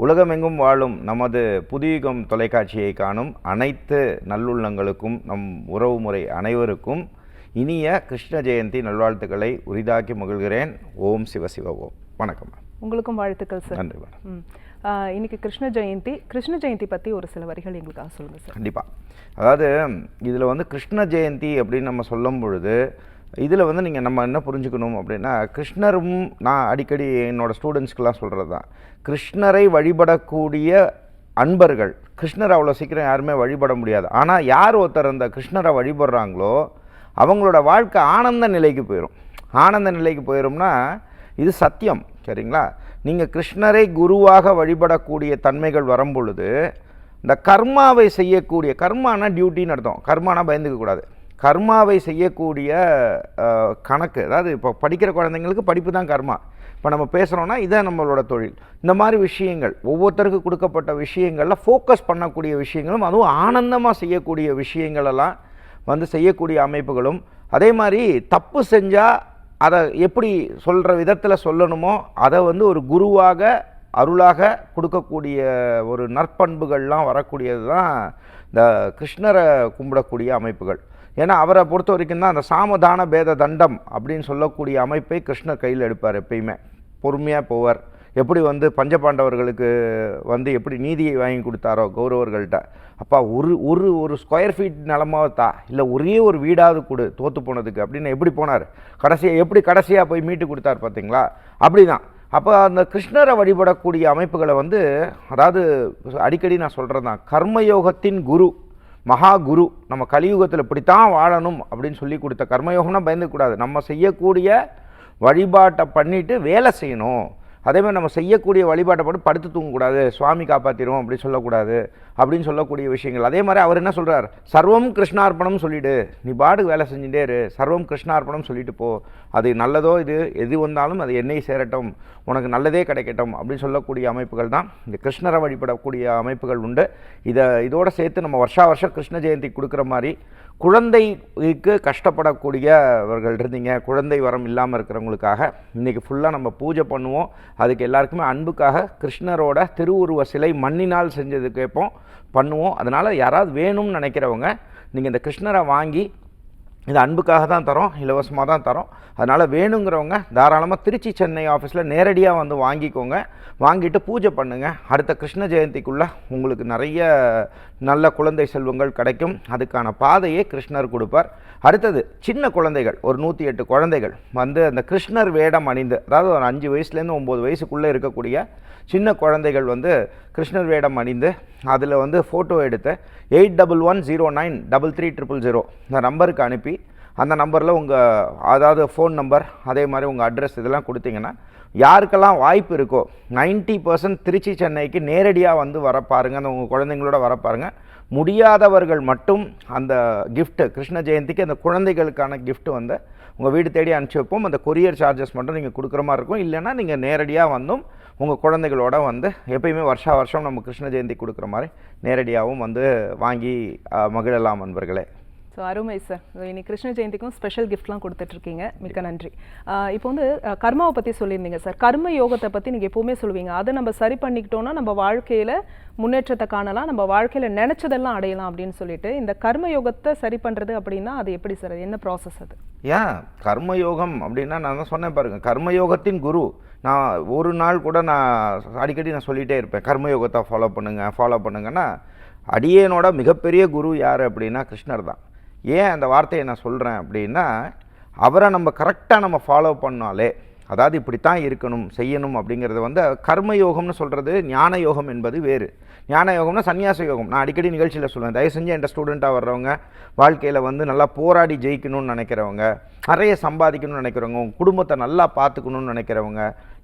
உலகமெங்கும் வாழும் நமது புதியுகம் தொலைக்காட்சியை காணும் அனைத்து நல்லுள்ளங்களுக்கும் நம் உறவுமுறை அனைவருக்கும் இனிய கிருஷ்ண ஜெயந்தி நல்வாழ்த்துக்களை உரிதாக்கி மகிழ்கிறேன். ஓம் சிவ சிவ ஓம் வணக்கம். உங்களுக்கும் வாழ்த்துக்கள் சார் நன்றி மேடம் இன்னைக்கு கிருஷ்ண ஜெயந்தி. கிருஷ்ண ஜெயந்தி பத்தி ஒரு சில வரிகள் எங்களுக்காக சொல்லுங்க சார் கண்டிப்பாக அதாவது இதில் வந்து கிருஷ்ண ஜெயந்தி அப்படின்னு நம்ம சொல்லும் பொழுது இதில் வந்து நீங்கள் நம்ம என்ன புரிஞ்சுக்கணும் அப்படின்னா கிருஷ்ணரும் நான் அடிக்கடி என்னோடய ஸ்டூடெண்ட்ஸ்க்கெலாம் சொல்கிறது தான் கிருஷ்ணரை வழிபடக்கூடிய அன்பர்கள் கிருஷ்ணர் அவ்வளோ சீக்கிரம் யாருமே வழிபட முடியாது. ஆனால் யார் ஒருத்தர் அந்த கிருஷ்ணரை வழிபடுறாங்களோ அவங்களோட வாழ்க்கை ஆனந்த நிலைக்கு போயிடும் ஆனந்த நிலைக்கு போயிடும்னா இது சத்தியம் சரிங்களா? நீங்கள் கிருஷ்ணரை குருவாக வழிபடக்கூடிய தன்மைகள் வரும் பொழுது இந்த கர்மாவை செய்யக்கூடிய கர்மானா டியூட்டின்னு அர்த்தம். கர்மானா பயந்துக்க கூடாது கர்மாவை செய்யக்கூடிய கணக்கு. அதாவது இப்போ படிக்கிற குழந்தைங்களுக்கு படிப்பு தான் கர்மா. இப்போ நம்ம பேசுகிறோன்னா இதான் நம்மளோட தொழில். இந்த மாதிரி விஷயங்கள் ஒவ்வொருத்தருக்கு கொடுக்கப்பட்ட விஷயங்களில் ஃபோக்கஸ் பண்ணக்கூடிய விஷயங்களும் அதுவும் ஆனந்தமாக செய்யக்கூடிய விஷயங்களெல்லாம் வந்து செய்யக்கூடிய அமைப்புகளும். அதே மாதிரி தப்பு செஞ்சால் அதை எப்படி சொல்கிற விதத்தில் சொல்லணுமோ அதை வந்து ஒரு குருவாக அருளாக கொடுக்கக்கூடிய ஒரு நற்பண்புகள்லாம் வரக்கூடியது தான் இந்த கிருஷ்ணரை கும்பிடக்கூடிய அமைப்புகள். ஏன்னா அவரை பொறுத்த வரைக்கும் தான் அந்த சாமதான பேத தண்டம் அப்படின்னு சொல்லக்கூடிய அமைப்பை கிருஷ்ணர் கையில் எடுப்பார் எப்பயுமே. பொறுமையாக போவார். எப்படி வந்து பஞ்சபாண்டவர்களுக்கு வந்து எப்படி நீதியை வாங்கி கொடுத்தாரோ கௌரவர்கள்ட்ட. அப்பா ஒரு ஒரு ஒரு ஸ்கொயர் ஃபீட் நிலமாவத்தா? இல்லை ஒரே ஒரு வீடாவது கொடு தோற்று போனதுக்கு அப்படின்னு எப்படி போனார்? கடைசியாக எப்படி கடைசியாக போய் மீட்டு கொடுத்தார் பார்த்தீங்களா? அப்படி தான் அப்போ அந்த கிருஷ்ணரை வழிபடக்கூடிய அமைப்புகளை வந்து அதாவது அடிக்கடி நான் சொல்கிறது தான் கர்மயோகத்தின் குரு மகா குரு நம்ம கலியுகத்தில் இப்படித்தான் வாழணும் அப்படின்னு சொல்லி கொடுத்த கர்மயோகம்னா பயந்துக்கூடாது நம்ம செய்யக்கூடிய வழிபாட்டை பண்ணிவிட்டு வேலை செய்யணும். அதே மாதிரி நம்ம செய்யக்கூடிய வழிபாட்டை போட்டு படுத்து தூங்கக்கூடாது சுவாமி காப்பாற்றிடும் அப்படி சொல்லக்கூடாது அப்படின்னு சொல்லக்கூடிய விஷயங்கள். அதே மாதிரி அவர் என்ன சொல்கிறார் சர்வம் கிருஷ்ணார்ப்பணம் சொல்லிவிடு நீ பாடு வேலை செஞ்சுட்டே இரு. சர்வம் கிருஷ்ணார்ப்பணம் சொல்லிட்டு போ. அது நல்லதோ இது எது வந்தாலும் அது என்னை சேரட்டும். உனக்கு நல்லதே கிடைக்கட்டும். அப்படின்னு சொல்லக்கூடிய அமைப்புகள் தான். இந்த கிருஷ்ணரை வழிபடக்கூடிய அமைப்புகள் உண்டு. இதை இதோடு சேர்த்து நம்ம வருஷா வருஷம் கிருஷ்ண ஜெயந்தி கொடுக்குற மாதிரி குழந்தைக்கு கஷ்டப்படக்கூடியவர்கள் இருந்தீங்க குழந்தை வரம் இல்லாமல் இருக்கிறவங்களுக்காக இன்றைக்கி ஃபுல்லாக நம்ம பூஜை பண்ணுவோம். அதுக்கு எல்லாருக்குமே அன்புக்காக கிருஷ்ணரோட திருவுருவ சிலை மண்ணினால் செஞ்சது கேட்போம் பண்ணுவோம். அதனால் யாராவது வேணும்னு நினைக்கிறவங்க நீங்கள் இந்த கிருஷ்ணரை வாங்கி இது அன்புக்காக தான் தரோம் இலவசமாக தான் தரோம். அதனால் வேணுங்கிறவங்க தாராளமாக திருச்சி சென்னை ஆஃபீஸில் நேரடியாக வந்து வாங்கிக்கோங்க. வாங்கிட்டு பூஜை பண்ணுங்கள் அடுத்த கிருஷ்ண ஜெயந்திக்குள்ளே உங்களுக்கு நிறைய நல்ல குழந்தை செல்வங்கள் கிடைக்கும். அதுக்கான பாதையை கிருஷ்ணர் கொடுப்பார். அடுத்தது சின்ன குழந்தைகள் ஒரு நூற்றி எட்டு குழந்தைகள் வந்து அந்த கிருஷ்ணர் வேடம் அணிந்து அதாவது ஒரு அஞ்சு வயசுலேருந்து ஒம்பது வயசுக்குள்ளே இருக்கக்கூடிய சின்ன குழந்தைகள் வந்து கிருஷ்ணர் வேடம் அணிந்து அதில் வந்து ஃபோட்டோ எடுத்து eight double one zero nine double three triple zero இந்த நம்பருக்கு அனுப்பி அந்த நம்பரில் உங்கள் அதாவது ஃபோன் நம்பர் அதே மாதிரி உங்கள் அட்ரஸ் இதெல்லாம் கொடுத்தீங்கன்னா யாருக்கெல்லாம் வாய்ப்பு இருக்கோ 90% பர்சன்ட் திருச்சி சென்னைக்கு நேரடியாக வந்து வர பாருங்கள் அந்த உங்கள் குழந்தைங்களோட வர பாருங்க. முடியாதவர்கள் மட்டும் அந்த கிஃப்ட்டு கிருஷ்ண ஜெயந்திக்கு அந்த குழந்தைகளுக்கான கிஃப்ட்டு வந்து உங்கள் வீடு தேடி அனுப்பிச்சி வைப்போம். அந்த கொரியர் சார்ஜஸ் மட்டும் நீங்கள் கொடுக்குற மாதிரி இருக்கும். இல்லைன்னா நீங்கள் நேரடியாக வந்தும் உங்கள் குழந்தைகளோட வந்து எப்பயுமே வருஷா வருஷம் நம்ம கிருஷ்ண ஜெயந்தி கொடுக்குற மாதிரி நேரடியாகவும் வந்து வாங்கி மகிழலாம் நண்பர்களே ஸோ அருமை சார் இன்னைக்கு கிருஷ்ண ஜெயந்திக்கும் ஸ்பெஷல் கிஃப்ட்லாம் கொடுத்துட்ருக்கீங்க. மிக்க நன்றி. இப்போ வந்து கர்மாவை பற்றி சொல்லியிருந்தீங்க சார் கர்ம யோகத்தை பற்றி நீங்கள் எப்போவுமே சொல்லுவீங்க. அதை நம்ம சரி பண்ணிக்கிட்டோன்னா நம்ம வாழ்க்கையில் முன்னேற்றத்தை காணலாம். நம்ம வாழ்க்கையில் நினச்சதெல்லாம் அடையலாம் அப்படின்னு சொல்லிட்டு இந்த கர்ம யோகத்தை சரி பண்ணுறது அப்படின்னா அது எப்படி சார் என்ன ப்ராசஸ் அது? ஏன்? கர்மயோகம் அப்படின்னா நான் தான் சொன்னேன் பாருங்க. கர்மயோகத்தின் குரு. நான் ஒரு நாள் கூட நான் அடிக்கடி நான் சொல்லிகிட்டே இருப்பேன். கர்மயோகத்தை ஃபாலோ பண்ணுங்கள் ஃபாலோ பண்ணுங்கன்னா அடியேனோட மிகப்பெரிய குரு யார் அப்படின்னா கிருஷ்ணர் தான். ஏன் அந்த வார்த்தையை நான் சொல்கிறேன் அப்படின்னா அவரை நம்ம கரெக்டாக நம்ம ஃபாலோ பண்ணாலே அதாவது இப்படித்தான் இருக்கணும் செய்யணும் அப்படிங்கிறது வந்து கர்மயோகம்னு சொல்கிறது ஞான யோகம் என்பது வேறு. ஞான யோகம்னா சன்னியாச யோகம் நான் அடிக்கடி நிகழ்ச்சியில் சொல்லுவேன். தயவு செஞ்சு என் ஸ்டூடெண்ட்டாக வர்றவங்க வாழ்க்கையில் வந்து நல்லா போராடி ஜெயிக்கணும்னு நினைக்கிறவங்க நிறைய சம்பாதிக்கணும்னு நினைக்கிறவங்க உங்கள் குடும்பத்தை நல்லா பார்த்துக்கணும்னு நினைக்கிறவங்க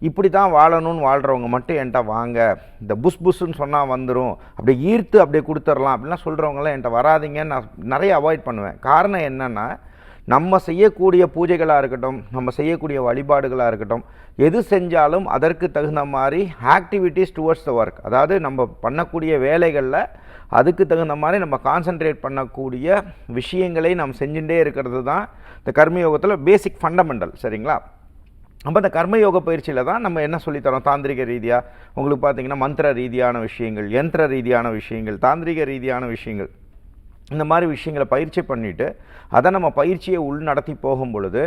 இப்படி தான் வாழணும்னு வாழ்கிறவங்க மட்டும் என்கிட்ட வாங்க. இந்த புஷ் புஷ்ஷுன்னு சொன்னால் வந்துடும் அப்படியே ஈர்த்து அப்படியே கொடுத்துர்லாம் அப்படிலாம் சொல்கிறவங்களாம் என்கிட்ட வராதீங்கன்னு நான் நிறைய அவாய்ட் பண்ணுவேன். காரணம் என்னென்னா நம்ம செய்யக்கூடிய பூஜைகளாக இருக்கட்டும் நம்ம செய்யக்கூடிய வழிபாடுகளாக இருக்கட்டும் எது செஞ்சாலும் அதற்கு தகுந்த மாதிரி ஆக்டிவிட்டீஸ் டுவர்ட்ஸ் த ஒர்க் அதாவது நம்ம பண்ணக்கூடிய வேலைகளில் அதுக்கு தகுந்த மாதிரி நம்ம கான்சென்ட்ரேட் பண்ணக்கூடிய விஷயங்களை நாம் செஞ்சுட்டே இருக்கிறது தான் இந்த கர்மயோகத்தில் பேசிக் ஃபண்டமெண்டல் சரிங்களா? அப்போ இந்த கர்மயோக பயிற்சியில் தான் நம்ம என்ன சொல்லித்தரோம் தாந்திரிக ரீதியாக உங்களுக்கு பார்த்திங்கன்னா மந்திர ரீதியான விஷயங்கள் யந்திர ரீதியான விஷயங்கள் தாந்திரிக ரீதியான விஷயங்கள். இந்த மாதிரி விஷயங்களை பயிற்சி பண்ணிவிட்டு அதை நம்ம பயிற்சியை உள் நடத்தி போகும் பொழுது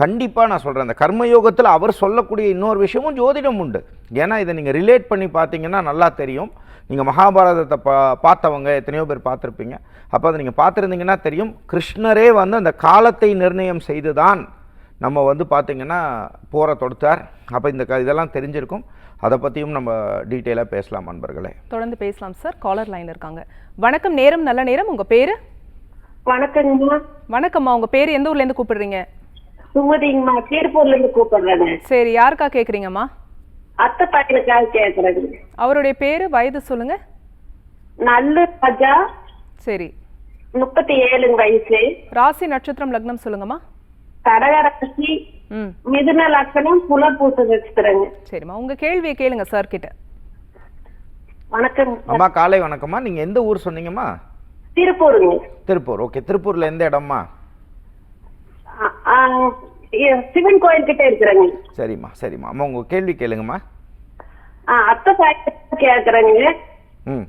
கண்டிப்பாக நான் சொல்கிறேன் அந்த கர்மயோகத்தில் அவர் சொல்லக்கூடிய இன்னொரு விஷயமும் ஜோதிடம் உண்டு. ஏன்னா இதை நீங்கள் ரிலேட் பண்ணி பார்த்தீங்கன்னா நல்லா தெரியும். நீங்கள் மகாபாரதத்தை பா பார்த்தவங்க எத்தனையோ பேர் பார்த்துருப்பீங்க. அப்போ அதை நீங்கள் பார்த்துருந்தீங்கன்னா தெரியும். கிருஷ்ணரே வந்து அந்த காலத்தை நிர்ணயம் செய்து தான் நம்ம வந்து பார்த்திங்கன்னா போரை தொடுத்தார். அப்போ இந்த க இதெல்லாம் தெரிஞ்சிருக்கும். அதை பற்றியும் நம்ம டீட்டெயிலாக பேசலாம் நண்பர்களே தொடர்ந்து பேசலாம் சார். காலர் லைன் இருக்காங்க. வணக்கம் நேரம் நல்ல நேரம். உங்க பேரு? வணக்கங்கம்மா. வணக்கம்மா. உங்க பேரு எந்த ஊர்ல இருந்து கூப்பிடுறீங்க? சுமதிங்கம்மா. திருப்பூர்ல இருந்து கூப்பிடுறேன் சரி யாருக்கா கேக்குறீங்கம்மா? அத்தை பையனுக்காக கேக்குறேங்க. அவருடைய பேரு வயது சொல்லுங்க. நல்ல ராஜா. சரி. முப்பத்தி ஏழுங்க வயசு. ராசி நட்சத்திரம் லக்னம் சொல்லுங்கம்மா. கடகராசி. ம் மிதுன லக்கணம் புலப்பூச நட்சத்திரங்க சரிம்மா உங்க கேள்வியை கேளுங்க சார் கிட்ட. வணக்கம் அம்மா காலை வணக்கம்மா. நீங்கள் எந்த ஊர் சொன்னீங்கம்மா? திருப்பூருங்க. திருப்பூர். ஓகே திருப்பூரில் எந்த இடம்மா? சிவன் கோயில் கிட்ட இருக்கிறேங்க. சரிம்மா சரிம்மா. அம்மா உங்கள் கேள்வி கேளுங்கம்மா. ஆ, அத்தை கேக்குறேங்க. ம்.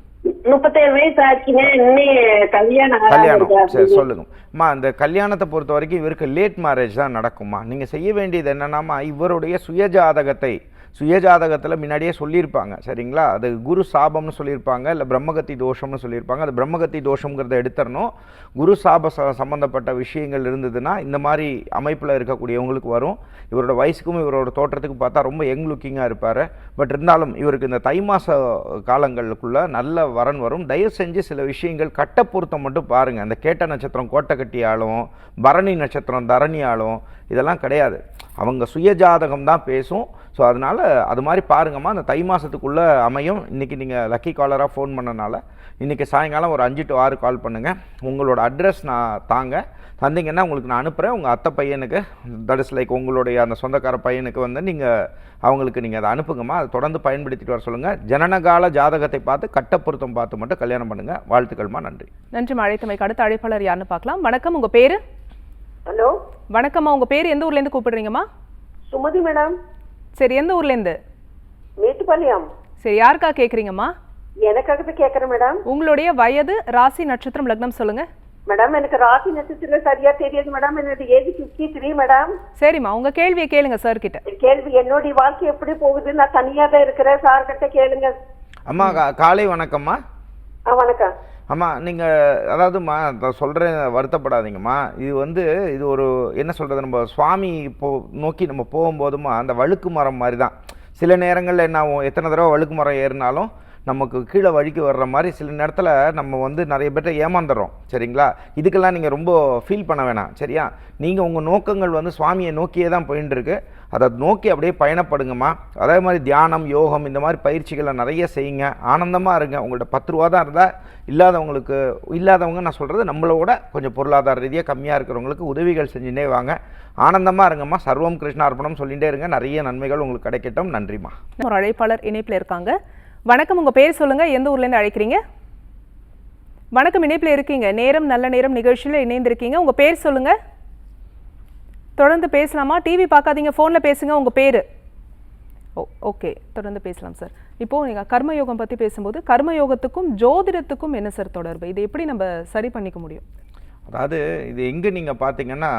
முப்பத்தேழு வயசு ஆச்சுங்க இன்னும் கல்யாணம் கல்யாணம். சரி சொல்லுங்கம்மா அந்த கல்யாணத்தை பொறுத்த வரைக்கும் இவருக்கு லேட் மேரேஜ் தான் நடக்குமா நீங்கள் செய்ய வேண்டியது என்னன்னாமா இவருடைய சுயஜாதகத்தை சுயஜாதகத்தில் முன்னாடியே சொல்லியிருப்பாங்க. சரிங்களா? அது குரு சாபம்னு சொல்லியிருப்பாங்க இல்லை பிரம்மகத்தி தோஷம்னு சொல்லியிருப்பாங்க. அது பிரம்மகத்தி தோஷங்கிறத எடுத்துடணும் குரு சாப ச சம்மந்தப்பட்ட விஷயங்கள் இருந்ததுன்னா இந்த மாதிரி அமைப்பில் இருக்கக்கூடியவங்களுக்கு வரும். இவரோட வயசுக்கும் இவரோட தோற்றத்துக்கு பார்த்தா ரொம்ப யங் லுக்கிங்காக இருப்பார். பட் இருந்தாலும் இவருக்கு இந்த தை மாத காலங்களுக்குள்ளே நல்ல வரன் வரும். தயவு செஞ்சு சில விஷயங்கள் கட்ட பொருத்தம் மட்டும் பாருங்கள் அந்த கேட்ட நட்சத்திரம் கோட்டை கட்டி ஆளும் பரணி நட்சத்திரம் தரணி ஆளும் இதெல்லாம் கிடையாது. அவங்க சுயஜாதகம் தான் பேசும். ஸோ அதனால் அது மாதிரி பாருங்கம்மா அந்த தை மாதத்துக்குள்ளே அமையும். இன்றைக்கி நீங்கள் லக்கி காலராக ஃபோன் பண்ணனால இன்றைக்கி சாயங்காலம் ஒரு அஞ்சு டு ஆறு கால் பண்ணுங்கள் உங்களோட அட்ரஸ் நான் தாங்க. தந்தீங்கன்னா உங்களுக்கு நான் அனுப்புகிறேன் உங்கள் அத்தை பையனுக்கு தட் இஸ் லைக் உங்களுடைய அந்த சொந்தக்கார பையனுக்கு வந்து நீங்கள் அவங்களுக்கு நீங்கள் அதை அனுப்புங்கம்மா. அதை தொடர்ந்து பயன்படுத்திட்டு வர சொல்லுங்கள் ஜனனகால ஜாதகத்தை பார்த்து கட்ட பொருத்தம் பார்த்து மட்டும் கல்யாணம் பண்ணுங்கள் வாழ்த்துக்கள்மா நன்றி. நன்றி அழைத்தமைக்கு அடுத்த அழைப்பாளர் யாருன்னு பார்க்கலாம். வணக்கம். உங்கள் பேர்? ஹலோ? வணக்கம்மா உங்க பேர் எந்த ஊர்ல இருந்து கூப்பிடுறீங்கம்மா? சுமதி மேடம். சரி எந்த ஊர்ல இருந்து? மேட்டுப்பாளையம். சரி யாருக்கா கேக்குறீங்கம்மா? எனக்காக தான் கேக்குறேன் மேடம். உங்களுடைய வயது ராசி நட்சத்திரம் லக்னம் சொல்லுங்க. மேடம் எனக்கு ராசி நட்சத்திரம் சரியா தெரியாது மேடம். என்னோட ஏஜ் பிப்டி த்ரீ மேடம். சரிம்மா உங்க கேள்வியை கேளுங்க சார் கிட்ட. கேள்வி என்னுடைய வாழ்க்கை எப்படி போகுது? நான் தனியா தான் இருக்கிறேன். சார் கிட்ட கேளுங்க. அம்மா கா- காலை வணக்கம்மா. ஆ வணக்கம். ஆமாம் நீங்கள் அதாவதும்மா நான் சொல்கிறேன் வருத்தப்படாதீங்கம்மா. இது வந்து இது ஒரு என்ன சொல்கிறது நம்ம சுவாமி போ நோக்கி நம்ம போகும்போதுமா அந்த வழுக்கு மரம் மாதிரி தான் சில நேரங்களில் என்ன ஆகும் எத்தனை தடவை வழுக்கு மரம் ஏறினாலும் நமக்கு கீழே வழுக்கி வர்ற மாதிரி சில நேரத்தில் நம்ம வந்து நிறைய பேர்ட்ட ஏமாந்துடுறோம். சரிங்களா? இதுக்கெல்லாம் நீங்கள் ரொம்ப ஃபீல் பண்ண வேணாம். சரியா? நீங்கள் உங்கள் நோக்கங்கள் வந்து சுவாமியை நோக்கியே தான் போயின்னு இருக்கு அதை நோக்கி அப்படியே பயணப்படுங்கம்மா. அதே மாதிரி தியானம் யோகம் இந்த மாதிரி பயிற்சிகளை நிறைய செய்யுங்க. ஆனந்தமாக இருங்க. உங்கள்கிட்ட பத்து ரூபா தான் இருந்தால் இல்லாதவங்களுக்கு இல்லாதவங்க நான் சொல்கிறது நம்மளோட கொஞ்சம் பொருளாதார ரீதியாக கம்மியாக இருக்கிறவங்களுக்கு உதவிகள் செஞ்சுட்டே வாங்க. ஆனந்தமாக இருங்கம்மா. சர்வம் கிருஷ்ணார்ப்பணம் சொல்லிகிட்டே இருங்க. நிறைய நன்மைகள் உங்களுக்கு கிடைக்கட்டும். நன்றிம்மா. ஒரு அழைப்பாளர் இணைப்பில் இருக்காங்க. வணக்கம் உங்கள் பேர் சொல்லுங்கள் எந்த ஊர்லேருந்து அழைக்கிறீங்க? வணக்கம் இணைப்பில் இருக்கீங்க. நேரம் நல்ல நேரம் நிகழ்ச்சியில் இணைந்திருக்கீங்க. உங்கள் பேர் சொல்லுங்கள் தொடர்ந்து பேசலாமா? டிவி பார்க்காதீங்க ஃபோனில் பேசுங்க உங்கள் பேர். ஓ ஓகே தொடர்ந்து பேசலாம் சார் இப்போது நீங்கள் கர்மயோகம் பற்றி பேசும்போது கர்மயோகத்துக்கும் ஜோதிடத்துக்கும் என்ன சார் தொடர்பு? இதை எப்படி நம்ம சரி பண்ணிக்க முடியும்? அதாவது இது எங்கே நீங்கள் பார்த்தீங்கன்னா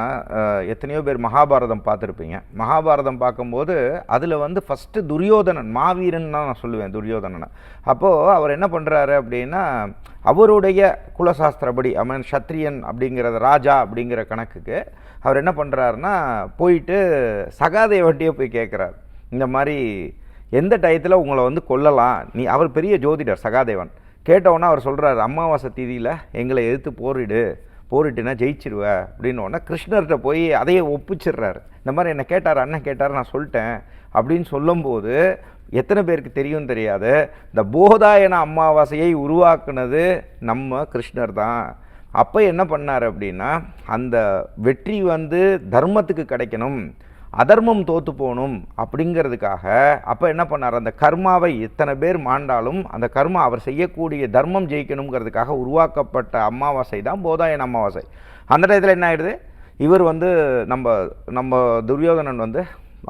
எத்தனையோ பேர் மகாபாரதம் பார்த்துருப்பீங்க மகாபாரதம் பார்க்கும்போது அதில் வந்து ஃபஸ்ட்டு துரியோதனன் மாவீரன் தான் நான் சொல்லுவேன் துரியோதனனை. அப்போது அவர் என்ன பண்ணுறாரு அப்படின்னா அவருடைய குலசாஸ்திரப்படி அவன் சத்ரியன் அப்படிங்கிறத ராஜா அப்படிங்கிற கணக்குக்கு அவர் என்ன பண்ணுறாருன்னா போயிட்டு சகாதேவட்டியே போய் கேட்குறாரு இந்த மாதிரி எந்த டயத்தில் உங்களை வந்து கொல்லலாம்? நீ அவர் பெரிய ஜோதிடர் சகாதேவன். கேட்டவுடனே அவர் சொல்கிறாரு அமாவாசை தீதியில் எங்களை எதிர்த்து போரிடு. போரிட்டுனா ஜெயிச்சிருவ அப்படின்னு கிருஷ்ணர்கிட்ட போய் அதையே ஒப்பிச்சிடுறாரு இந்த மாதிரி என்னை கேட்டார் அண்ணன் கேட்டார் நான் சொல்லிட்டேன் அப்படின்னு சொல்லும்போது எத்தனை பேருக்கு தெரியும் தெரியாது. இந்த போதாயன அமாவாசையை உருவாக்குனது நம்ம கிருஷ்ணர் தான். அப்போ என்ன பண்ணார் அப்படின்னா அந்த வெற்றி வந்து தர்மத்துக்கு கிடைக்கணும். அதர்மம் தோற்று போகணும் அப்படிங்கிறதுக்காக அப்போ என்ன பண்ணார்? அந்த கர்மாவை இத்தனை பேர் மாண்டாலும் அந்த கர்மா அவர் செய்யக்கூடிய தர்மம் ஜெயிக்கணுங்கிறதுக்காக உருவாக்கப்பட்ட அமாவாசை தான் போதாயன் அமாவாசை. அந்த டயத்தில் என்ன ஆயிடுது? இவர் வந்து நம்ம நம்ம துரியோதனன் வந்து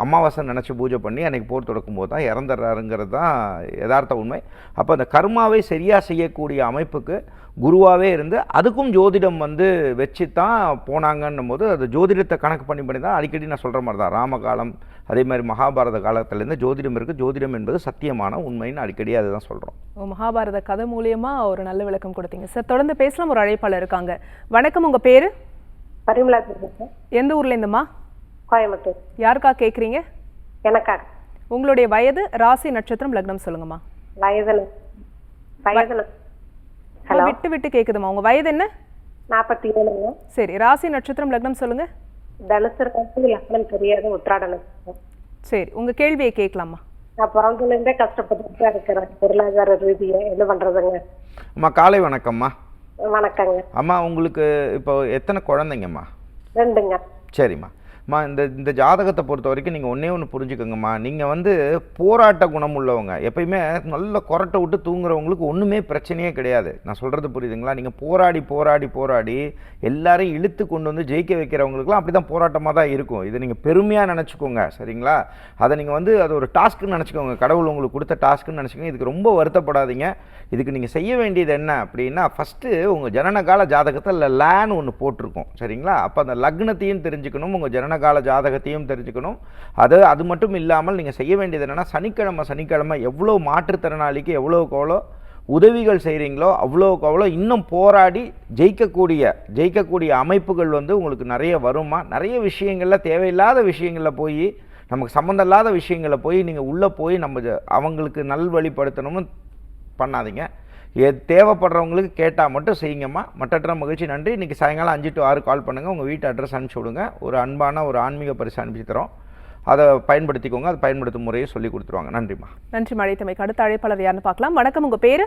அமாவாசை நினச்சி பூஜை பண்ணி அன்றைக்கி போர் தொடக்கும் போது தான் இறந்துடுறாருங்கிறது தான் யதார்த்த உண்மை. அப்போ அந்த கர்மாவை சரியாக செய்யக்கூடிய அமைப்புக்கு குருவாகவே இருந்து அதுக்கும் ஜோதிடம் வந்து வச்சு தான் போனாங்கன்னும் போது அது ஜோதிடத்தை கணக்கு பண்ணி பண்ணி தான் அடிக்கடி நான் சொல்கிற மாதிரி தான். ராமகாலம் அதே மாதிரி மகாபாரத காலத்துலேருந்து ஜோதிடம் இருக்குது ஜோதிடம் என்பது சத்தியமான உண்மைன்னு அடிக்கடி அதை தான் சொல்கிறோம் மகாபாரத கதை மூலியமா ஒரு நல்ல விளக்கம் கொடுத்தீங்க. சார் தொடர்ந்து பேசலாம். ஒரு அழைப்பாளர் இருக்காங்க. வணக்கம். உங்க பேரு? பரிமளா பேசுறேன் எந்த ஊர்ல இருந்துமா கோயம்புத்தூர். யாருக்கா கேக்குறீங்க? எனக்காக. உங்களுடைய வயது ராசி நட்சத்திரம் லக்னம் சொல்லுங்கம்மா. வயதுல வயதுல விட்டு விட்டு கேக்குதுமா உங்க வயது என்ன? நாற்பத்தி ஏழுங்க சரி ராசி நட்சத்திரம் லக்னம் சொல்லுங்க. தனுசு ராசி லக்னம் தெரியாத உத்திராட நட்சத்திரம் சரி உங்க கேள்வியை கேட்கலாமா நான் பிறந்ததுல இருந்தே கஷ்டப்பட்டு இருக்கிறேன் பொருளாதார ரீதியா என்ன பண்றதுங்க? அம்மா காலை வணக்கம்மா. வணக்கங்க. அம்மா உங்களுக்கு இப்போ எத்தனை குழந்தைங்கம்மா? ரெண்டுங்க. சரிம்மா. அம்மா இந்த இந்த ஜாதகத்தை பொறுத்த வரைக்கும் நீங்கள் ஒன்றே ஒன்று புரிஞ்சுக்கோங்கம்மா. நீங்கள் வந்து போராட்ட குணம் உள்ளவங்க. எப்பயுமே நல்ல கொரட்டை விட்டு தூங்குறவங்களுக்கு ஒன்றுமே பிரச்சனையே கிடையாது. நான் சொல்கிறது புரியுதுங்களா? நீங்கள் போராடி போராடி போராடி எல்லாரையும் இழுத்து கொண்டு வந்து ஜெயிக்க வைக்கிறவங்களுக்குலாம் அப்படி தான் போராட்டமாக தான் இருக்கும். இதை நீங்கள் பெருமையாக நினச்சிக்கோங்க. சரிங்களா? அதை நீங்கள் வந்து அது ஒரு டாஸ்க்குன்னு நினச்சிக்கோங்க. கடவுள் உங்களுக்கு கொடுத்த டாஸ்க்குன்னு நினச்சிக்கோங்க. இதுக்கு ரொம்ப வருத்தப்படாதீங்க. இதுக்கு நீங்கள் செய்ய வேண்டியது என்ன அப்படின்னா ஃபஸ்ட்டு உங்கள் ஜனனகால ஜாதகத்தில் லேன் ஒன்று போட்டிருக்கோம். சரிங்களா? அப்போ அந்த லக்னத்தையும் தெரிஞ்சுக்கணும். உங்கள் ஜனன கால ஜாதகத்தையும் தெரிஞ்சுக்கணும். அது அது மட்டும் இல்லாமல் நீங்கள் செய்ய வேண்டியது என்னென்னா சனிக்கிழமை சனிக்கிழமை எவ்வளோ மாற்றுத்திறனாளிக்கு எவ்வளோக்கு எவ்வளோ உதவிகள் செய்கிறீங்களோ அவ்வளோக்கு அவ்வளோ இன்னும் போராடி ஜெயிக்கக்கூடிய ஜெயிக்கக்கூடிய அமைப்புகள் வந்து உங்களுக்கு நிறைய வருமா? நிறைய விஷயங்களில் தேவையில்லாத விஷயங்களில் போய் நமக்கு சம்மந்தம் இல்லாத விஷயங்களில் போய் நீங்கள் உள்ளே போய் நம்ம அவங்களுக்கு நல்வழிப்படுத்தணும்னு பண்ணாதீங்க. எ தேவைப்படுறவங்களுக்கு கேட்டால் மட்டும் செய்யுங்கம்மா. மற்றற்ற மகிழ்ச்சி நன்றி. இன்றைக்கி சாயங்காலம் அஞ்சு டு ஆறு கால் பண்ணுங்கள் உங்கள் வீட்டு அட்ரஸ் அனுப்பிச்சி விடுங்க. ஒரு அன்பான ஒரு ஆன்மீக பரிசு அனுப்பிச்சு தரோம். அதை பயன்படுத்திக்கோங்க. அதை பயன்படுத்தும் முறையை சொல்லி கொடுத்துருவாங்க. நன்றிம்மா. நன்றி மழைத்தமைக்கு அடுத்த அழைப்பாளர் யாருன்னு பார்க்கலாம். வணக்கம். உங்க பேரு?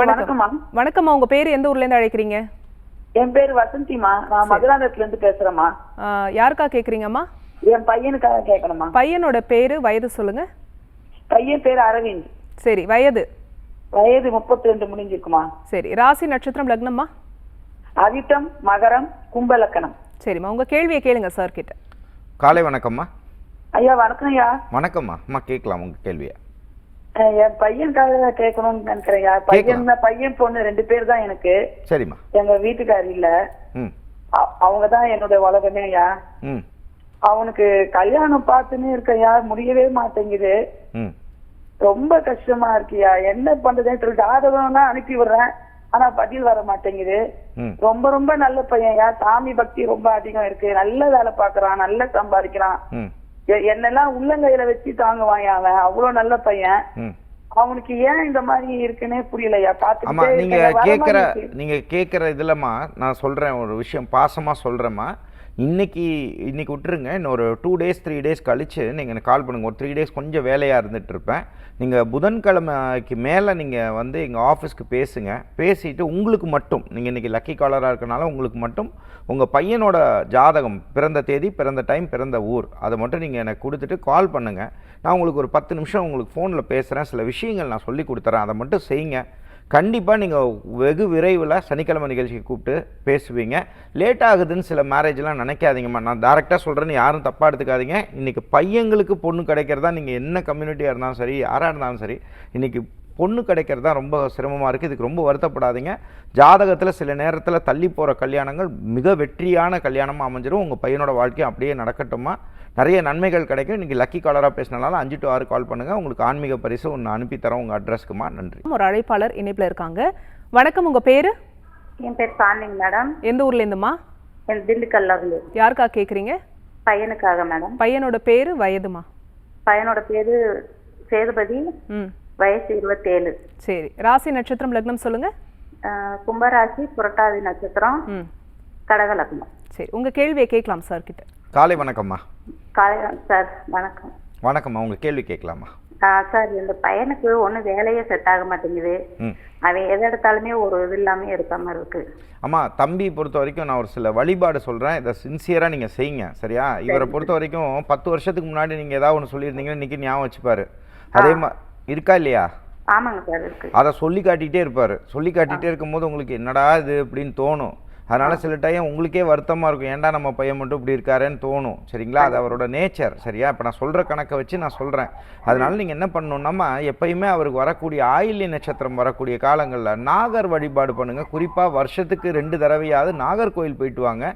வணக்கம்மா. வணக்கம்மா. உங்க பேரு எந்த ஊர்ல இருந்து அழைக்கிறீங்க? என் பேர் வசந்திமா நான் மதுராந்தகத்துல இருந்து பேசுறேம்மா. யாருக்கா கேக்குறீங்கம்மா? என் பையனுக்காக கேட்கணுமா பையனோட பேரு வயது சொல்லுங்க. பையன் பேர் அரவிந்த். சரி வயது? வயது முப்பத்தி ரெண்டு முடிஞ்சிருக்குமா? சரி ராசி நட்சத்திரம் லக்னம்மா? அவிட்டம் மகரம் கும்பலக்கணம். சரிம்மா உங்க கேள்வியை கேளுங்க சார் கிட்ட. காலை வணக்கம்மா. ஐயா வணக்கம் ஐயா. வணக்கம்மா. அம்மா கேட்கலாம் உங்கள் கேள்வியை. என் பையனுக்காக கேட்கணும்னு நினைக்கிறேன் ஐயா. பையன் பையன் பொண்ணு ரெண்டு பேர் தான் எனக்கு. சரிம்மா. எங்க வீட்டுக்காரர் இல்ல. அவங்க தான் என்னுடைய உலகமே ஐயா. ம். அவனுக்கு கல்யாணம் பார்த்துன்னு இருக்கையா முடியவே மாட்டேங்குது. ம். ரொம்ப கஷ்டமா இருக்குயா? என்ன பண்றதுன்னு தெரியல ஜாதகம்லாம் அனுப்பி விடுறேன். ஆனா பதில் வர மாட்டேங்குது. ரொம்ப ரொம்ப நல்ல பையன்யா சாமி பக்தி ரொம்ப அதிகம் இருக்கு. நல்ல வேலை பாக்குறான் நல்ல சம்பாதிக்கிறான். என்னெல்லாம் உள்ளங்கையில வச்சு தாங்குவான் அவன்? அவ்வளவு நல்ல பையன். அவனுக்கு ஏன் இந்த மாதிரி இருக்குன்னே புரியலையா? பாத்துக்கிட்டே நீங்க இருக்கு. நீங்க கேட்குற இதுலம்மா நான் சொல்றேன் ஒரு விஷயம் பாசமா சொல்றேம்மா. இன்னைக்கு இன்றைக்கி விட்டுருங்க. இன்னொரு டூ டேஸ் த்ரீ டேஸ் கழித்து நீங்கள் எனக்கு கால் பண்ணுங்கள் ஒரு த்ரீ டேஸ் கொஞ்சம் வேலையாக இருந்துகிட்ருப்பேன் நீங்கள் புதன்கிழமைக்கு மேலே நீங்கள் வந்து எங்கள் ஆஃபீஸ்க்கு பேசுங்க. பேசிட்டு உங்களுக்கு மட்டும் நீங்கள் இன்றைக்கி லக்கி காலராக இருக்கனால உங்களுக்கு மட்டும் உங்கள் பையனோட ஜாதகம் பிறந்த தேதி பிறந்த டைம் பிறந்த ஊர் அதை மட்டும் நீங்கள் எனக்கு கொடுத்துட்டு கால் பண்ணுங்கள் நான் உங்களுக்கு ஒரு பத்து நிமிஷம் உங்களுக்கு ஃபோனில் பேசுகிறேன் சில விஷயங்கள் நான் சொல்லி கொடுத்துறேன். அதை மட்டும் செய்யுங்க. கண்டிப்பாக நீங்கள் வெகு விரைவில் சனிக்கிழமை நிகழ்ச்சிக்கு கூப்பிட்டு பேசுவீங்க. லேட் ஆகுதுன்னு சில மேரேஜ்லாம் நினைக்காதீங்கம்மா நான் டேரெக்டாக சொல்கிறேன்னு யாரும் தப்பாக எடுத்துக்காதீங்க. இன்றைக்கி பையங்களுக்கு பொண்ணு கிடைக்கிறதா நீங்கள் என்ன கம்யூனிட்டியாக இருந்தாலும் சரி யாராக இருந்தாலும் சரி இன்றைக்கி பொண்ணு கிடைக்கிறது தான் ரொம்ப சிரமமாக இருக்குது இதுக்கு ரொம்ப வருத்தப்படாதீங்க. ஜாதகத்தில் சில நேரத்தில் தள்ளி போகிற கல்யாணங்கள் மிக வெற்றியான கல்யாணமாக அமைஞ்சிரும். உங்கள் பையனோட வாழ்க்கை அப்படியே நடக்கட்டுமா? நிறைய நன்மைகள் கிடைக்கும். இன்றைக்கி லக்கி காலராக பேசினாலும் அஞ்சு டு ஆறு கால் பண்ணுங்கள் உங்களுக்கு ஆன்மீக பரிசு ஒன்று அனுப்பி தரோம் உங்கள் அட்ரஸ்க்குமா? நன்றி. ஒரு அழைப்பாளர் இணைப்புல இருக்காங்க. வணக்கம் உங்க பேரு? என் பேர் சாந்திங் மேடம். எந்த ஊர்ல இருந்துமா என் திண்டுக்கல்ல இருந்து யாருக்கா கேக்குறீங்க? பையனுக்காக மேடம். பையனோட பேரு வயதுமா? பையனோட பேரு சேதுபதி. ம். வயசு இருபத்தேழு. சரி ராசி நட்சத்திரம் லக்னம் சொல்லுங்க. கும்பராசி புரட்டாதி நட்சத்திரம் கடக லக்னம். சரி உங்க கேள்வியை கேட்கலாம் சார் கிட்ட. காலை வணக்கம்மா. காலை சார் வணக்கம். வணக்கம்மா உங்கள் கேள்வி கேட்கலாமா? சார் இந்த பையனுக்கு ஒன்றும் வேலையே செட் ஆக மாட்டேங்குது. ம். அவன் எதை எடுத்தாலுமே ஒரு இது இல்லாமல் இருக்காம இருக்கு. அம்மா தம்பி பொறுத்த வரைக்கும் நான் ஒரு சில வழிபாடு சொல்கிறேன் இதை சின்சியராக நீங்கள் செய்யுங்க சரியா? இவரை பொறுத்த வரைக்கும் பத்து வருஷத்துக்கு முன்னாடி நீங்கள் ஏதாவது ஒன்று சொல்லியிருந்தீங்கன்னா இன்றைக்கி ஞாபகம் வச்சுப்பாரு. அதே மா இருக்கா இல்லையா? ஆமாங்க சார் இருக்கு. அதை சொல்லி காட்டிகிட்டே இருப்பார். சொல்லி காட்டிகிட்டே இருக்கும்போது உங்களுக்கு என்னடா இது அப்படின்னு தோணும். அதனால் சில டைம் உங்களுக்கே வருத்தமாக இருக்கும். ஏன்டா நம்ம பையன் மட்டும் இப்படி இருக்காருன்னு தோணும். சரிங்களா? அது அவரோட நேச்சர் சரியா? இப்போ நான் சொல்கிற கணக்கை வச்சு நான் சொல்கிறேன் அதனால் நீங்கள் என்ன பண்ணணும்னா எப்பயுமே அவருக்கு வரக்கூடிய ஆயில்ய நட்சத்திரம் வரக்கூடிய காலங்களில் நாகர் வழிபாடு பண்ணுங்கள் குறிப்பாக வருஷத்துக்கு ரெண்டு தடவையாவது நாகர்கோயில் போயிட்டு வாங்க.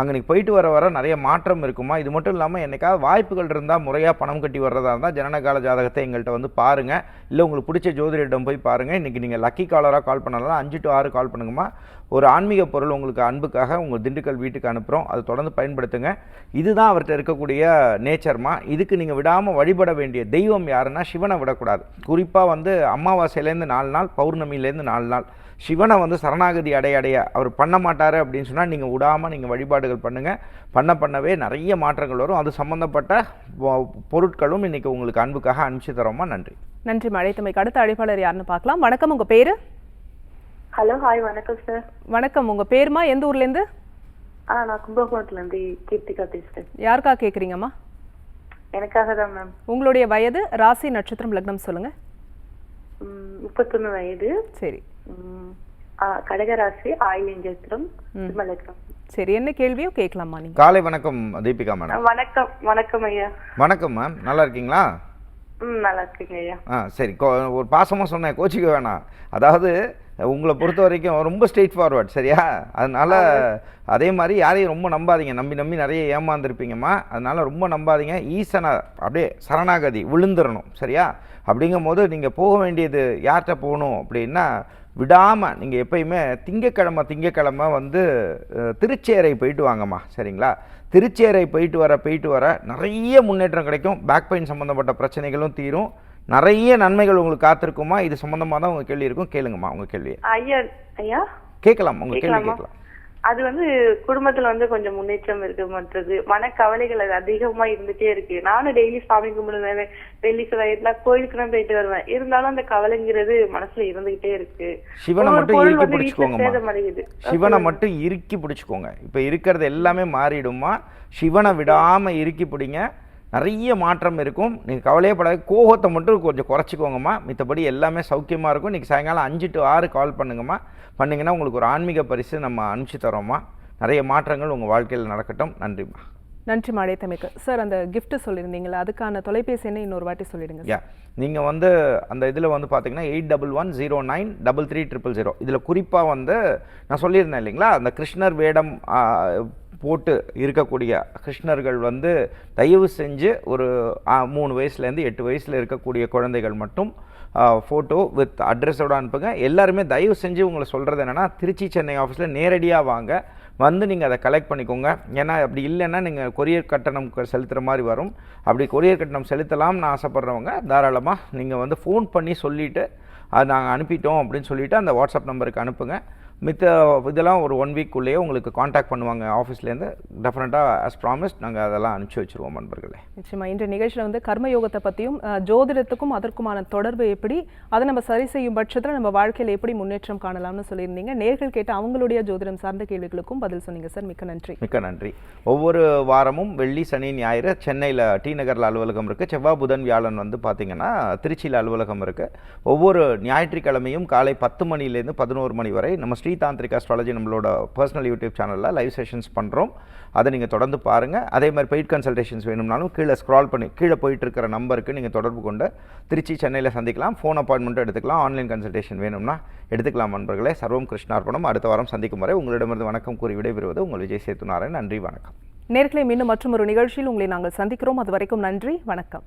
அங்கே நீங்கள் போயிட்டு வர வர நிறைய மாற்றம் இருக்குமா? இது மட்டும் இல்லாமல் என்னைக்காவது வாய்ப்புகள் இருந்தால் முறையாக பணம் கட்டி வர்றதா இருந்தால் ஜனனகால ஜாதகத்தை எங்கள்கிட்ட வந்து பாருங்கள் இல்லை உங்களுக்கு பிடிச்ச ஜோதிடரிடம் போய் பாருங்கள் இன்றைக்கி நீங்கள் லக்கி காலராக கால் பண்ணலாம். அஞ்சு டு ஆறு கால் பண்ணுங்கம்மா. ஒரு ஆன்மீக பொருள் உங்களுக்கு அன்புக்காக உங்கள் திண்டுக்கல் வீட்டுக்கு அனுப்புகிறோம் அதை தொடர்ந்து பயன்படுத்துங்க. இதுதான் அவர்கிட்ட இருக்கக்கூடிய நேச்சர்மா இதுக்கு நீங்கள் விடாமல் வழிபட வேண்டிய தெய்வம் யாருன்னா சிவனை விடக்கூடாது. குறிப்பாக வந்து அமாவாசையிலேருந்து நாலு நாள் பௌர்ணமியிலேருந்து நாலு நாள். சிவனை வந்து சரணாகதி அடைய அடைய அவர் பண்ண மாட்டார் அப்படின்னு சொன்னால் நீங்கள் விடாமல் நீங்கள் வழிபாடுகள் பண்ணுங்கள் பண்ண பண்ணவே நிறைய மாற்றங்கள் வரும். அது சம்மந்தப்பட்ட பொ- பொருட்களும் இன்றைக்கி உங்களுக்கு அன்புக்காக அனுப்பிச்சு தரோமா? நன்றி. நன்றி மழைத்தமைக்கு அடுத்த அழைப்பாளர் யாருன்னு பார்க்கலாம். வணக்கம் உங்கள் பேர்? ஹலோ ஹாய் வணக்கம் சார் வணக்கம். உங்க பேருமா? எந்த ஊர்ல இருந்து ஆ நான் கும்பகோணத்துல இருந்து கீர்த்திகா பேசுறேன். யாருக்கா கேக்குறீங்கம்மா? எனக்காக தான் மேம் உங்களுடைய வயது? ராசி நட்சத்திரம் லக்னம் சொல்லுங்க. முப்பத்தொன்னு வயது. சரி. கடகராசி ஆயில் நட்சத்திரம் சிம்மலக்னம் சரி என்ன கேள்வியோ கேட்கலாமா நீங்க? காலை வணக்கம் தீபிகா மேடம். வணக்கம் வணக்கம் ஐயா. வணக்கம் மேம் நல்லா இருக்கீங்களா? ம் நல்லா இருக்கீங்க ஐயா. ஆ சரி. கோ ஒரு பாசமாக சொன்னேன். கோச்சிக்க வேணாம். அதாவது உங்களை பொறுத்த வரைக்கும் ரொம்ப ஸ்ட்ரெயிட் ஃபார்வர்ட் சரியா? அதனால அதே மாதிரி யாரையும் ரொம்ப நம்பாதீங்க. நம்பி நம்பி நிறைய ஏமாந்துருப்பீங்கம்மா. அதனால ரொம்ப நம்பாதீங்க. ஈசனை அப்படியே சரணாகதி விழுந்துடணும் சரியா? அப்படிங்கும் போது நீங்கள் போக வேண்டியது யார்கிட்ட போகணும் அப்படின்னா விடாமல் நீங்கள் எப்பயுமே திங்கக்கிழமை திங்கக்கிழமை வந்து திருச்சேரை போயிட்டு வாங்கம்மா சரிங்களா? திருச்சேரை போயிட்டு வர போயிட்டு வர நிறைய முன்னேற்றம் கிடைக்கும். பேக் பெயின் சம்மந்தப்பட்ட பிரச்சனைகளும் தீரும். நிறைய நன்மைகள் உங்களுக்கு காத்திருக்குமா? இது சம்மந்தமாக தான் உங்கள் கேள்வி இருக்கும். கேளுங்கம்மா உங்கள் கேள்வியை. ஐயா ஐயா? கேட்கலாம் உங்கள் கேள்வி கேட்கலாமா? அது வந்து குடும்பத்துல வந்து கொஞ்சம் முன்னேற்றம் இருக்கு மற்றது மனக்கவலைகள் அது அதிகமா இருந்துட்டே இருக்கு. நானும் டெய்லி சாமி கும்பிடுவேன் வெள்ளி செவ்வாயில கோயிலுக்கு தான் போயிட்டு வருவேன். இருந்தாலும் அந்த கவலைங்கிறது மனசுல இருந்துகிட்டே இருக்கு. சிவனை மட்டும் இறுக்கி சேதமடையுது. சிவனை மட்டும் இறுக்கி பிடிச்சுக்கோங்க. இப்போ இருக்கிறது எல்லாமே மாறிடுமா சிவனை விடாமல் இறுக்கி பிடிங்க. நிறைய மாற்றம் இருக்கும். நீங்கள் கவலையே படாத கோபத்தை மட்டும் கொஞ்சம் குறைச்சிக்கோங்கம்மா. மித்தபடி எல்லாமே சௌக்கியமாக இருக்கும். இன்றைக்கி சாயங்காலம் அஞ்சு டு ஆறு கால் பண்ணுங்கம்மா. பண்ணிங்கன்னா உங்களுக்கு ஒரு ஆன்மீக பரிசு நம்ம அனுப்பிச்சு தரோம்மா. நிறைய மாற்றங்கள் உங்கள் வாழ்க்கையில் நடக்கட்டும். நன்றிம்மா. நன்றி மழைத்தமைக்கு சார் அந்த gift சொல்லியிருந்தீங்களா? அதுக்கான தொலைபேசி என்ன இன்னொரு வாட்டி சொல்லிடுங்க யா நீங்கள் வந்து அந்த இதில் வந்து பார்த்தீங்கன்னா eight double one zero nine double three triple zero. இதில் குறிப்பாக வந்து நான் சொல்லியிருந்தேன் இல்லைங்களா? அந்த கிருஷ்ணர் வேடம் போட்டு இருக்கக்கூடிய கிருஷ்ணர்கள் வந்து தயவு செஞ்சு ஒரு மூணு வயசுலேருந்து எட்டு வயசில் இருக்கக்கூடிய குழந்தைகள் மட்டும் ஃபோட்டோ வித் அட்ரஸோட அனுப்புங்க. எல்லாருமே தயவு செஞ்சு உங்களை சொல்கிறது என்னென்னா திருச்சி சென்னை ஆஃபீஸில் நேரடியாக வாங்க. வந்து நீங்கள் அதை கலெக்ட் பண்ணிக்கோங்க. ஏன்னா அப்படி இல்லைன்னா நீங்கள் கொரியர் கட்டணம் செலுத்துகிற மாதிரி வரும். அப்படி கொரியர் கட்டணம் செலுத்தலாம்னு ஆசைப்பட்றவங்க தாராளமாக நீங்கள் வந்து ஃபோன் பண்ணி சொல்லிவிட்டு அது நாங்கள் அனுப்பிட்டோம் அப்படின்னு சொல்லிவிட்டு அந்த வாட்ஸ்அப் நம்பருக்கு அனுப்புங்க. மித்த இதெல்லாம் ஒரு ஒன் வீக்குள்ளேயே உங்களுக்கு காண்டாக்ட் பண்ணுவாங்க ஆஃபீஸ்லேருந்து டெஃபினட்டாக as ப்ராமிஸ்ட் நாங்கள் அதெல்லாம் அனுப்பிச்சி வச்சுருவோம் நண்பர்களே. நிச்சயமா இன்றைய நிகழ்ச்சியில் வந்து கர்மயோகத்தை பற்றியும் ஜோதிடத்துக்கும் அதற்குமான தொடர்பு எப்படி அதை நம்ம சரி செய்யும் பட்சத்தில் நம்ம வாழ்க்கையில் எப்படி முன்னேற்றம் காணலாம்னு சொல்லியிருந்தீங்க. நேர்கள் கேட்ட அவங்களுடைய ஜோதிடம் சார்ந்த கேள்விகளுக்கும் பதில் சொன்னீங்க சார். மிக்க நன்றி. மிக்க நன்றி. ஒவ்வொரு வாரமும் வெள்ளி சனி ஞாயிறு சென்னையில் டி நகரில் அலுவலகம் இருக்குது செவ்வாய் புதன் வியாழன் வந்து பார்த்திங்கன்னா திருச்சியில் அலுவலகம் இருக்குது ஒவ்வொரு ஞாயிற்றுக்கிழமையும் காலை பத்து மணிலேருந்து பதினோரு மணி வரை நம்ம ஸ்ரீ தாந்திரிக் அஸ்ட்ராலஜி நம்மளோட பர்சனல் யூடியூப் சேனலில் லைவ் செஷன்ஸ் பண்ணுறோம் அதை நீங்கள் தொடர்ந்து பாருங்கள் அதே மாதிரி பெய்ட் கன்சல்டேஷன்ஸ் வேணும்னாலும் கீழே ஸ்க்ரால் பண்ணி கீழே போயிட்டு இருக்கிற நம்பருக்கு நீங்கள் தொடர்பு கொண்டு திருச்சி சென்னையில் சந்திக்கலாம். ஃபோன் அப்பாயின்மெண்ட்டும் எடுத்துக்கலாம். ஆன்லைன் கன்சல்டேஷன் வேணும்னா எடுத்துக்கலாம் நண்பர்களே. சர்வம் கிருஷ்ணார்பணம். அடுத்த வாரம் சந்திக்கும் வரை உங்களிடமிருந்து வணக்கம் கூறி விடைபெறுவது உங்கள் விஜய் சேத்துநாராயண் நன்றி வணக்கம். நேர்களை மீண்டும் மற்றும் ஒரு நிகழ்ச்சியில் உங்களை நாங்கள் சந்திக்கிறோம். அது வரைக்கும் நன்றி வணக்கம்.